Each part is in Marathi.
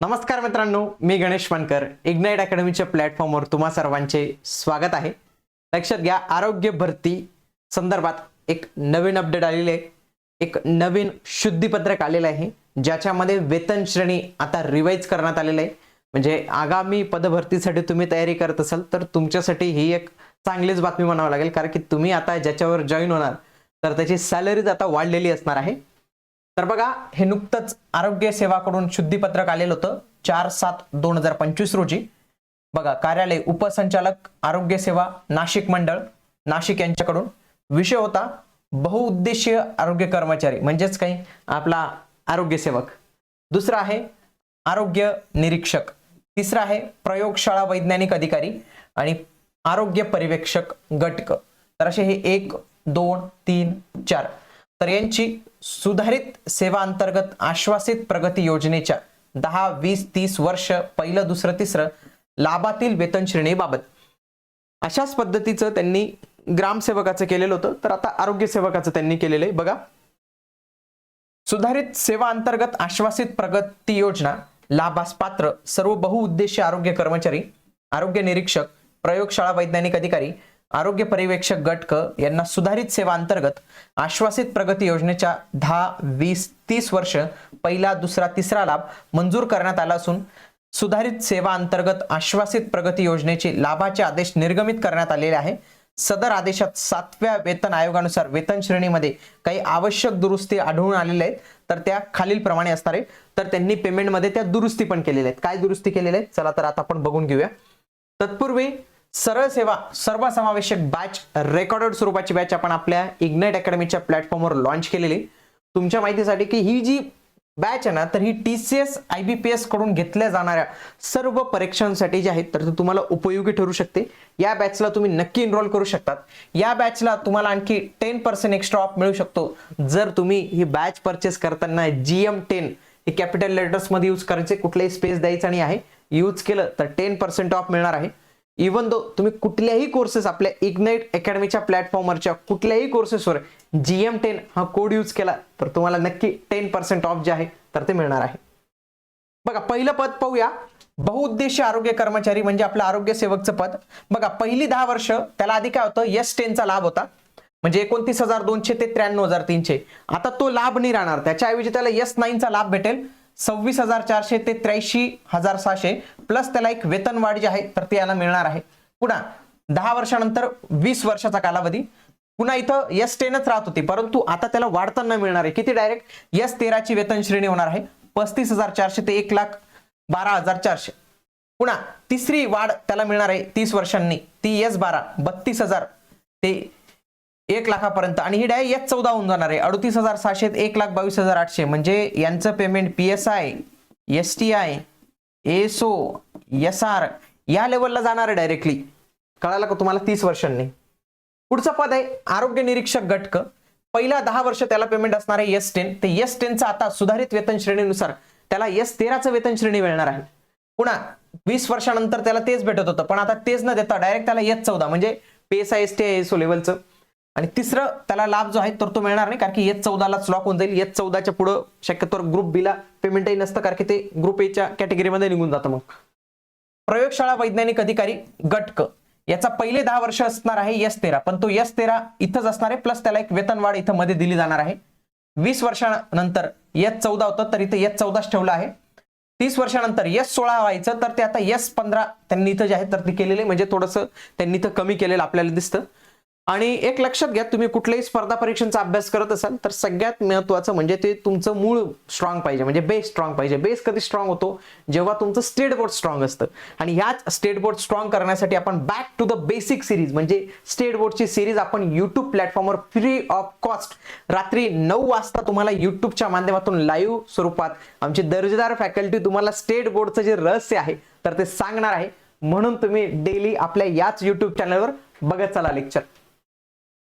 नमस्कार मित्रांनो मी गणेश मानकर इग्नाइट अकॅडमीच्या प्लॅटफॉर्मवर तुम्हा सर्वांचे स्वागत आहे. लक्षात घ्या आरोग्य भरती संदर्भात एक नवीन अपडेट आलेले आहे. एक नवीन शुद्धीपत्रक आलेलं आहे ज्याच्यामध्ये वेतन श्रेणी आता रिवाईज करण्यात आलेलं आहे. म्हणजे आगामी पदभरतीसाठी तुम्ही तयारी करत असाल तर तुमच्यासाठी ही एक चांगलीच बातमी म्हणावं लागेल. कारण की तुम्ही आता ज्याच्यावर जॉईन होणार तर त्याची सॅलरीज आता वाढलेली असणार आहे. तर बघा हे नुकतंच आरोग्य सेवाकडून शुद्धीपत्रक आलेलं होतं चार सात दोन हजार पंचवीस रोजी. बघा कार्यालय उपसंचालक आरोग्य सेवा नाशिक मंडळ नाशिक यांच्याकडून. विषय होता बहुउद्देशीय आरोग्य कर्मचारी म्हणजेच काही आपला आरोग्य सेवक. दुसरा आहे आरोग्य निरीक्षक. तिसरा आहे प्रयोगशाळा वैज्ञानिक अधिकारी आणि आरोग्य पर्यवेक्षक गटक तर असे हे एक दोन तीन चार. तर यांची सुधारित सेवा अंतर्गत आश्वासित प्रगती योजनेच्या दहा वीस तीस वर्ष पहिलं दुसरं तिसरं लाभातील वेतन श्रेणीबाबत. अशाच पद्धतीचं त्यांनी ग्रामसेवकाचं केलेलं होतं तर आता आरोग्य सेवकाचं त्यांनी केलेलं आहे. बघा. सुधारित सेवा अंतर्गत आश्वासित प्रगती योजना लाभास पात्र सर्व बहुउद्देशीय आरोग्य कर्मचारी आरोग्य निरीक्षक प्रयोगशाळा वैज्ञानिक अधिकारी आरोग्य पर्यवेक्षक गट क यांना सुधारित सेवा अंतर्गत आश्वासित प्रगती योजनेच्या दहा वीस तीस वर्ष पहिला दुसरा तिसरा लाभ मंजूर करण्यात आला असून सुधारित सेवा अंतर्गत आश्वासित प्रगती योजनेचे लाभाचे आदेश निर्गमित करण्यात आलेले आहे. सदर आदेशात सातव्या वेतन आयोगानुसार वेतन श्रेणीमध्ये काही आवश्यक दुरुस्ती आढळून आलेल्या आहेत. तर त्या खालील प्रमाणे असणार आहे तर त्यांनी पेमेंटमध्ये त्या दुरुस्ती पण केलेल्या आहेत. काय दुरुस्ती केलेल्या आहेत? चला तर आता आपण बघून घेऊया. तत्पूर्वी सरळ सेवा सर्वसमावेशक बॅच रेकॉर्डेड स्वरूपाची बॅच आपण आपल्या इग्नाइट अकॅडमीच्या प्लॅटफॉर्मवर लॉन्च केलेली. तुमच्या माहितीसाठी की ही जी बॅच आहे ना तर ही T C S I B P एसकडून घेतल्या जाणाऱ्या सर्व परीक्षांसाठी जे आहेत तर ते तुम्हाला उपयोगी ठरू शकते. या बॅचला तुम्ही नक्की एनरोल करू शकतात. या बॅचला तुम्हाला आणखी टेन पर्सेंट एक्स्ट्रा ऑफ मिळू शकतो. जर तुम्ही ही बॅच परचेस करताना जी एम टेन हे कॅपिटल लेटर्समध्ये यूज करायचे कुठलाही स्पेस द्यायचा नाही आहे. यूज केलं तर टेन पर्सेंट ऑफ मिळणार आहे. इवन दो तुम्ही कुठल्याही कोर्सेस आपल्या इग्नाइट अकॅडमीच्या प्लॅटफॉर्मवरच्या कुठल्याही कोर्सेसवर जी एम टेन हा कोड यूज केला तर तुम्हाला नक्की टेन पर्सेंट ऑफ जे आहे तर ते मिळणार आहे. बघा पहिलं पद पाहूया. बहुउद्देशीय आरोग्य कर्मचारी म्हणजे आपलं आरोग्य सेवकचं पद. बघा पहिली दहा वर्ष त्याला आधी काय होतं? यस टेनचा लाभ होता. म्हणजे एकोणतीस हजार दोनशे ते त्र्याण्णव हजार तीनशे. आता तो लाभ नाही राहणार. त्याच्याऐवजी त्याला यस नाईनचा लाभ भेटेल. सव्वीस हजार चारशे ते त्र्याऐंशी हजार सहाशे प्लस त्याला एक वेतन वाढ जी आहे तर ती याला मिळणार आहे. पुन्हा दहा वर्षानंतर वीस वर्षाचा कालावधी. पुन्हा इथं यस टेनच राहत होती परंतु आता त्याला वाढताना मिळणार आहे. किती डायरेक्ट यस तेराची वेतन श्रेणी होणार आहे. पस्तीस हजार चारशे ते एक लाख बारा हजार चारशे. पुन्हा तिसरी वाढ त्याला मिळणार आहे तीस वर्षांनी. ती यस बारा बत्तीस हजार ते एक लाखापर्यंत. आणि ही डाय एच चौदा होऊन जाणार आहे. अडतीस हजार सहाशे एक लाख बावीस हजार आठशे. म्हणजे यांचं payment P S I S T I SO S R या लेवलला जाणार आहे डायरेक्टली कळालं का तुम्हाला तीस वर्षांनी? पुढचं पद आहे आरोग्य निरीक्षक गटक पहिल्या दहा वर्ष त्याला पेमेंट असणार आहे एस टेन ते एस टेनचं आता सुधारित वेतन श्रेणीनुसार त्याला एस तेराचं वेतन श्रेणी मिळणार आहे. पुन्हा वीस वर्षानंतर त्याला तेच भेटत होतं. पण आता तेच न देता डायरेक्ट त्याला एस चौदा. म्हणजे PS I S T SO लेवलचं आणि तिसरं त्याला लाभ जो आहे तर तो मिळणार नाही कारण की एस चौदालाच लॉक होऊन जाईल. एस चौदाच्या पुढं शक्यतोवर ग्रुप बीला पेमेंटही नसतं कारण की ते ग्रुप एच्या कॅटेगरीमध्ये निघून जातं मग. प्रयोगशाळा वैज्ञानिक अधिकारी गटक. याचा पहिले दहा वर्ष असणार आहे यस तेरा पण तो यस तेरा इथंच असणार आहे प्लस त्याला एक वेतन वाढ इथं मध्ये दिली जाणार आहे. वीस वर्षानंतर यस चौदा होतं तर इथं यस चौदाच ठेवलं आहे. तीस वर्षानंतर यस सोळा व्हायचं तर ते आता यस पंधरा त्यांनी इथं जे आहे तर ते केलेले म्हणजे थोडंसं त्यांनी इथं कमी केलेलं आपल्याला दिसतं. आणि एक लक्षात घ्या तुम्ही कुठल्याही स्पर्धा परीक्षांचा अभ्यास करत असाल तर सगळ्यात महत्वाचं म्हणजे ते तुमचं मूळ स्ट्रॉंग पाहिजे म्हणजे बेस स्ट्रॉंग पाहिजे. बेस कधी स्ट्रॉंग होतो? जेव्हा तुमचं स्टेट बोर्ड स्ट्रॉंग असतं. आणि ह्याच स्टेट बोर्ड स्ट्रॉंग करण्यासाठी आपण back to the basic series म्हणजे स्टेट बोर्डची सिरीज आपण युट्यूब प्लॅटफॉर्मवर फ्री ऑफ कॉस्ट रात्री नऊ वाजता तुम्हाला युट्यूबच्या माध्यमातून लाईव्ह स्वरूपात आमची दर्जेदार फॅकल्टी तुम्हाला स्टेट बोर्डचं जे रहस्य आहे तर ते सांगणार आहे. म्हणून तुम्ही डेली आपल्या याच युट्यूब चॅनलवर बघत चला लेक्चर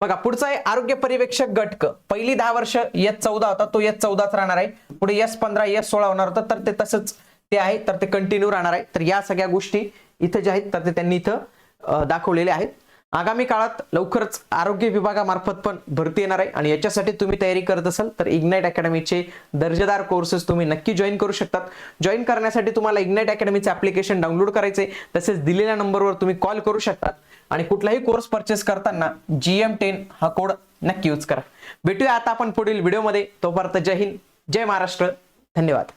बघा पुढचा आहे आरोग्य पर्यवेक्षक गटक पहिली दहा वर्ष यस चौदा होता तो यस चौदाच राहणार आहे. पुढे यस पंधरा यस सोळा होणार होतं तर ते तसंच ते आहे तर ते कंटिन्यू राहणार आहे. तर या सगळ्या गोष्टी इथं ज्या आहेत तर ते त्यांनी इथं दाखवलेले दाखवलेल्या आहेत. आगामी काळात लवकरच आरोग्य विभागामार्फत पण भरती येणार आहे आणि याच्यासाठी तुम्ही तयारी करत असाल तर इग्नाईट अकॅडमीचे दर्जेदार कोर्सेस तुम्ही नक्की जॉईन करू शकतात. जॉईन करण्यासाठी तुम्हाला इग्नाईट अकॅडमीचे ॲप्लिकेशन डाउनलोड करायचे तसेच दिलेल्या नंबरवर तुम्ही कॉल करू शकतात. आणि कुठलाही कोर्स परचेस करताना जी एम टेन हा कोड नक्की यूज करा. भेटूया आता आपण पुढील व्हिडिओमध्ये तोपर्यंत जय हिंद जय महाराष्ट्र. धन्यवाद.